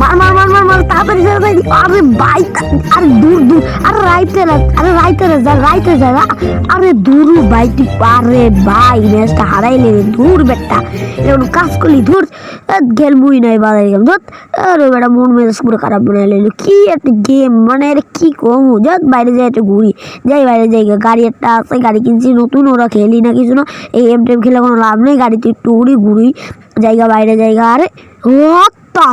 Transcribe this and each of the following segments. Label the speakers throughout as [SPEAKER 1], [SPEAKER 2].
[SPEAKER 1] মার মার মার মার মার, তাড়াতাড়ি তাড়াতাড়ি আরে বাইক, আরে দূর দূর, আরে রাইতে আরে রাইতে যা রাইতে যা। আরে দূর বাইকটি আরে ভাই ম্যাচটা হারাইলে রে দূর বেটা। এরকম কাজ করলি দূর গেলবুই নাই, বাজারে গেম ধর। আরে বেটা, মন মেজাজ পুরো খারাপ বানাই লাইলো কি একটা গেম মানে এটা কি কম? যাক, বাইরে যাই একটু ঘুরি। যাই বাইরে যাই, গাড়ি একটা আছে, গাড়ি কিনছি, নতুন, ওরা খেলি না কিছু না। এই এম টেম খেলে কোনো লাভ নেই, গাড়িতে একটু উড়ি ঘুরি। জায়গা, বাইরে জায়গা, আরে, হোয়াট? দ্য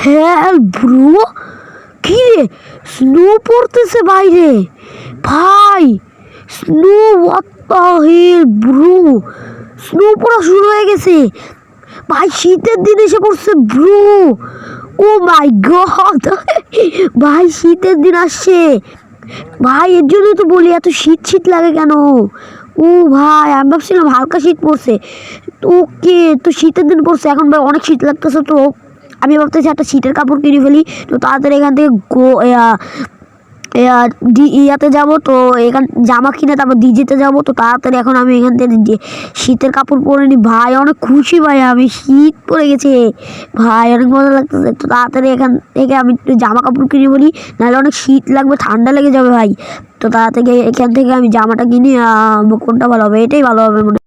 [SPEAKER 1] হ্যাঁ ব্রো? কি রে? স্নো পড়তেছে বাইরে। ভাই, স্নো হেল ব্রো? স্নো পড়া শুরু হয়ে গেছে। ভাই, শীতের দিন এসে পড়ছে, ব্রো। ও মাই গড ভাই, শীতের দিন আসছে। ভাই, এর জন্যই তো বলি, এত শীত শীত লাগে কেন? ও ভাই, আমি ভাবছিলাম হালকা শীত পড়ছে। ওকে, তো শীতের দিন পড়ছে, এখন ভাই অনেক শীত লাগতেছে তো। আমি ভাবতেছি একটা শীতের কাপড় কিনে ফেলি, তো তাড়াতাড়ি এখান থেকে গো ইয়াতে যাব, তো এখান, জামা কিনে তারপর ডিজেতে যাব, তো তাড়াতাড়ি এখন আমি এখান থেকে শীতের কাপড় পরে নিই ভাই, অনেক খুশি ভাই, আমি শীত পড়ে গেছে। ভাই, অনেক মজা লাগতেছে। তো তাড়াতাড়ি এখান থেকে আমি জামা কাপড় কিনে বলি নাহলে অনেক শীত লাগবে, ঠান্ডা লেগে যাবে ভাই। তো তাড়াতাড়ি এখান থেকে আমি জামাটা কিনি কোনটা ভালো হবে? এটাই ভালো হবে মনে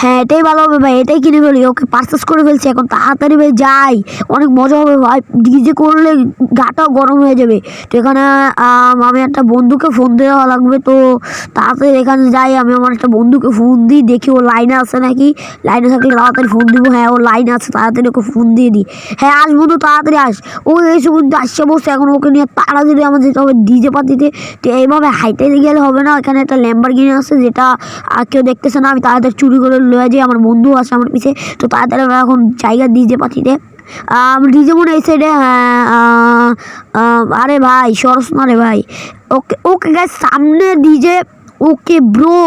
[SPEAKER 1] হয়। এটাই ভালো হবে ভাই এটাই কিনে ফেলি। ওকে পার্সেস করে ফেলছি, এখন তাড়াতাড়ি ভাই যাই। অনেক মজা হবে ভাই, ডিজে করলে গাটাও গরম হয়ে যাবে। তো এখানে, আমি একটা বন্ধুকে ফোন দেওয়া লাগবে, তো তাড়াতাড়ি এখানে যাই। আমি আমার একটা বন্ধুকে ফোন দিই, দেখি ও লাইনে আছে নাকি। লাইনে থাকলে তাড়াতাড়ি ফোন দিব। হ্যাঁ ও লাইনে আছে, তাড়াতাড়ি ওকে ফোন দিয়ে দিই। হ্যাঁ আস বন্ধু তাড়াতাড়ি আস। ও এসে কিন্তু আসছে বসে, এখন ওকে নিয়ে তাড়াতাড়ি আমার যেতে হবে ডিজে পাতিতে। তো এইভাবে হাইটে গেলে হবে না। এখানে একটা ল্যাম্বার কিনে আছে, যেটা কেউ দেখতেছে না। আমি তাড়াতাড়ি চুরি করে লয়ে যে আমার বন্ধু আছে আমার পিছে। তো তাড়াতাড়ি আমরা এখন জায়গা ডিজে পাতিতে ডিজে মনে এই সাইডে হ্যাঁ আরে ভাই, সরস না রে ভাই। ওকে ওকে গাছ সামনে ডিজে ওকে ব্রো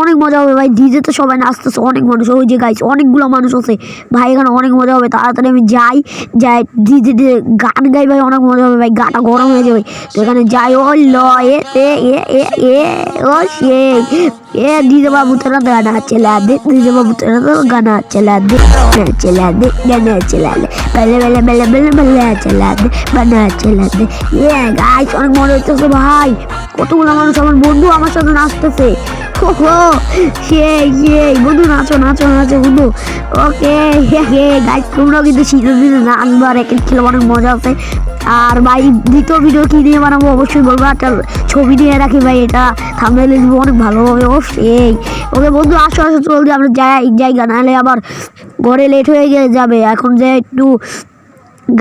[SPEAKER 1] অনেক মজা হবে ভাই। ডিজে তো সবাই নাচতেছে, অনেক মানুষ। ওই যে গাইছে অনেকগুলো মানুষ আছে। ভাই, এখানে অনেক মজা হবে। তাড়াতাড়ি আমি যাই যাই ডিজে ডিজে গান গাই ভাই, অনেক মজা হবে ভাই। গাটা গরম হয়ে যাবে। তো এখানে যাই, ও ল এ এ এ এ সেই দিদা বাবু, তোরা গান চালাবে দিদা বাবু, তোরা তো গান চালাবে না চালাবে না চালাবে বেলে বেলে বেলে বেলে বেলে চালাবে বা না চালাবে এ গাছ অনেক মনে হচ্ছে, ভাই। কতগুলো মানুষ আমার বন্ধু আমার সাথে নাচতেছে। সেই সেই বন্ধু নাচো নাচো নাচো বন্ধু ওকে, হে গাইস তোমরাও কিন্তু শীতের দিনে নাচবো আর একে খেলে অনেক মজা আছে আর ভাই, দ্বিতীয় ভিডিও কি নিয়ে বানাবো, অবশ্যই বলব, একটা ছবি নিয়ে রাখি ভাই, এটা থামলে দিব, অনেক ভালো ও সেই। ওকে, বন্ধু, আসো আসো জলদি আমরা যাই জায়গা নাহলে আবার ঘরে লেট হয়ে যাবে, এখন যে একটু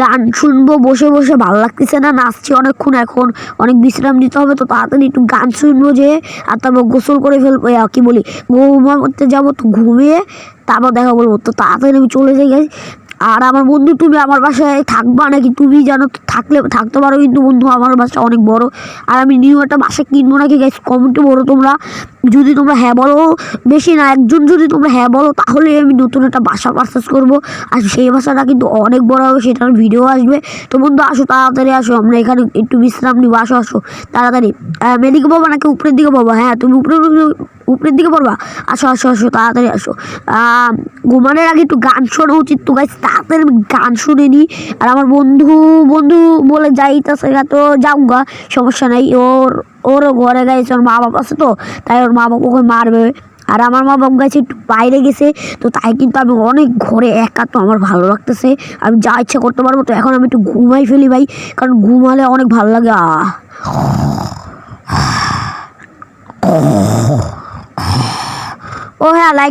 [SPEAKER 1] গান শুনব, বসে বসে ভালো লাগতেছে না, নাচছি অনেকক্ষণ এখন, অনেক বিশ্রাম নিতে হবে, তো তাড়াতাড়ি একটু গান শুনব যে, আর তারপর গোসল করে ফেলব কি বলি ঘুমাতে যাব, তো ঘুমিয়ে তারপর দেখা বলব, তো তাড়াতাড়ি আমি চলে যাই গেছি আর আমার বন্ধু, তুমি আমার বাসায় থাকবা নাকি? তুমি জানো, থাকলে, থাকতে পারো কিন্তু বন্ধু, আমার বাসা অনেক বড়, আর আমি নিউ একটা বাসা কিনবো নাকি গাইস কমেন্টে বলো তোমরা। যদি তোমরা হ্যাঁ বলো, বেশি না, একজন যদি তোমরা হ্যাঁ বলো তাহলে আমি নতুন একটা বাসা পারচেস করব। আর সেই বাসাটা কিন্তু অনেক বড় হবে, সেটার ভিডিও আসবে। তো বন্ধু, আসো, তাড়াতাড়ি আসো, আমরা এখানে একটু বিশ্রাম নিবো, আসো আসো, তাড়াতাড়ি। মেদিকে পাবো নাকি উপরের দিকে পাবো হ্যাঁ তুমি উপরের উপরের দিকে পড়বা? আসো আসো আসো, তাড়াতাড়ি আসো। ঘুমানোর আগে একটু গান শোনা উচিত তো গাছ তাড়াতাড়ি আমি গান শুনে নিই। আর আমার বন্ধু বন্ধু বলে যাইতেছে গা তো, যাও গা, সমস্যা নাই, ওর ওরও ঘরে গেছে ওর মা বাবা আছে তো, তাই ওর মা বাবা ওকে মারবে। আর আমার মা বাবা গেছে একটু বাইরে গেছে, তো তাই কিন্তু আমি অনেক ঘরে একা তো আমার ভালো লাগতেছে। আমি যা ইচ্ছা করতে পারব, তো এখন আমি একটু ঘুমাই ফেলি ভাই, কারণ ঘুমালে অনেক ভালো লাগে। ও হ্যাঁ লাইক